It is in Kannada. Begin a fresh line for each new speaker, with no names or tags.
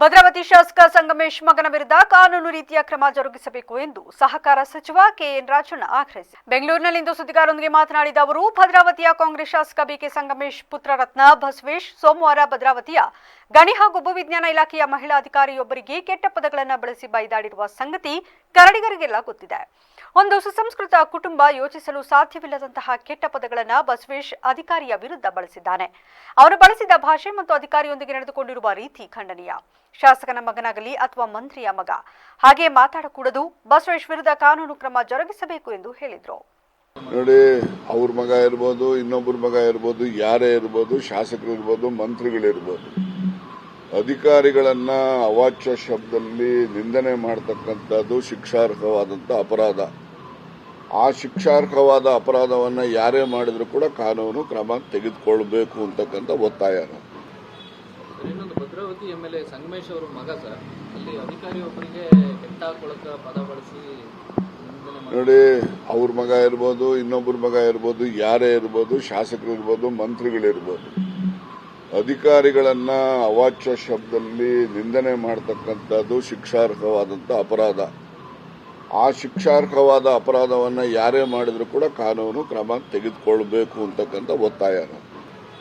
ಭದ್ರಾವತಿ ಶಾಸಕ ಸಂಗಮೇಶ್ ಮಗನ ವಿರುದ್ಧ ಕಾನೂನು ರೀತಿಯ ಕ್ರಮ ಜರುಗಿಸಬೇಕು ಎಂದು ಸಹಕಾರ ಸಚಿವ ಕೆಎನ್ ರಾಜಣ್ಣ ಆಗ್ರಹಿಸಿ ಬೆಂಗಳೂರಿನಲ್ಲಿಂದು ಸುದ್ದಿಗಾರರೊಂದಿಗೆ ಮಾತನಾಡಿದ ಅವರು, ಭದ್ರಾವತಿಯ ಕಾಂಗ್ರೆಸ್ ಶಾಸಕ ಬಿಕೆ ಸಂಗಮೇಶ್, ಪುತ್ರರತ್ನ ಬಸವೇಶ್ ಸೋಮವಾರ ಭದ್ರಾವತಿಯ ಗಣಿ ಹಾಗೂ ಭೂವಿಜ್ಞಾನ ಇಲಾಖೆಯ ಮಹಿಳಾ ಅಧಿಕಾರಿಯೊಬ್ಬರಿಗೆ ಕೆಟ್ಟ ಪದಗಳನ್ನು ಬಳಸಿ ಬೈದಾಡಿರುವ ಸಂಗತಿ ಕರಡಿಗರಿಗೆಲ್ಲ ಗೊತ್ತಿದೆ ಒಂದು ಸುಸಂಸ್ಕೃತ ಕುಟುಂಬ ಯೋಚಿಸಲು ಸಾಧ್ಯವಿಲ್ಲದಂತಹ ಕೆಟ್ಟ ಪದಗಳನ್ನು ಬಸವೇಶ್ ಅಧಿಕಾರಿಯ ವಿರುದ್ಧ ಬಳಸಿದ್ದಾನೆ. ಅವರು ಬಳಸಿದ ಭಾಷೆ ಮತ್ತು ಅಧಿಕಾರಿಯೊಂದಿಗೆ ನಡೆದುಕೊಂಡಿರುವ ರೀತಿ ಖಂಡನೀಯ. ಶಾಸಕನ ಮಗನಾಗಲಿ ಅಥವಾ ಮಂತ್ರಿಯ ಮಗ. ಹಾಗೆ ಮಾತಾಡಕೂಡದು, ಬಸವೇಶ್ ವಿರುದ್ಧ ಕಾನೂನು ಕ್ರಮ ಜರುಗಿಸಬೇಕು ಎಂದು ಹೇಳಿದರು.
ನೋಡಿ, ಅವ್ರ ಮಗ ಇರ್ಬೋದು, ಇನ್ನೊಬ್ಬರ ಮಗ ಇರ್ಬೋದು, ಯಾರೇ ಇರ್ಬೋದು, ಶಾಸಕರು ಇರ್ಬೋದು ಮಂತ್ರಿಗಳಿರ್ಬೋದು ಅಧಿಕಾರಿಗಳನ್ನ ಅವಾಚ್ಯ ಶಬ್ದದಲ್ಲಿ ನಿಂದನೆ ಮಾಡತಕ್ಕಂಥದ್ದು ಶಿಕ್ಷಾರ್ಹವಾದಂಥ ಅಪರಾಧ. ಆ ಶಿಕ್ಷಾರ್ಹವಾದ ಅಪರಾಧವನ್ನ ಯಾರೇ ಮಾಡಿದ್ರು ಕೂಡ ಕಾನೂನು ಕ್ರಮ ತೆಗೆದುಕೊಳ್ಬೇಕು ಅಂತಕ್ಕಂಥ ಒತ್ತಾಯ
ಇನ್ನೊಂದು Bhadravati M L A Sangamesh ಅವರ ಮಗ ಸರ್ ಅಲ್ಲಿ ಅಧಿಕಾರಿ ಒಬ್ಬರಿಗೆ ಕೆಟ್ಟ ಕೊಳಕ ಪದ ಬಳಸಿ
ನೋಡಿ ಅವ್ರ ಮಗ ಇರ್ಬೋದು ಇನ್ನೊಬ್ಬರ ಮಗ ಇರ್ಬೋದು ಯಾರೇ ಇರ್ಬೋದು ಶಾಸಕರು ಇರ್ಬೋದು ಮಂತ್ರಿಗಳಿರ್ಬೋದು ಅಧಿಕಾರಿಗಳನ್ನ ಅವಾಚ್ಯ ಶಬ್ದದಲ್ಲಿ ನಿಂದನೆ ಮಾಡತಕ್ಕಂಥದ್ದು ಶಿಕ್ಷಾರ್ಹವಾದಂಥ ಅಪರಾಧ. ಆ ಶಿಕ್ಷಾರ್ಹವಾದ ಅಪರಾಧವನ್ನ ಯಾರೇ ಮಾಡಿದ್ರು ಕೂಡ ಕಾನೂನು ಕ್ರಮ ತೆಗೆದುಕೊಳ್ಬೇಕು ಅಂತಕ್ಕಂಥ ಒತ್ತಾಯ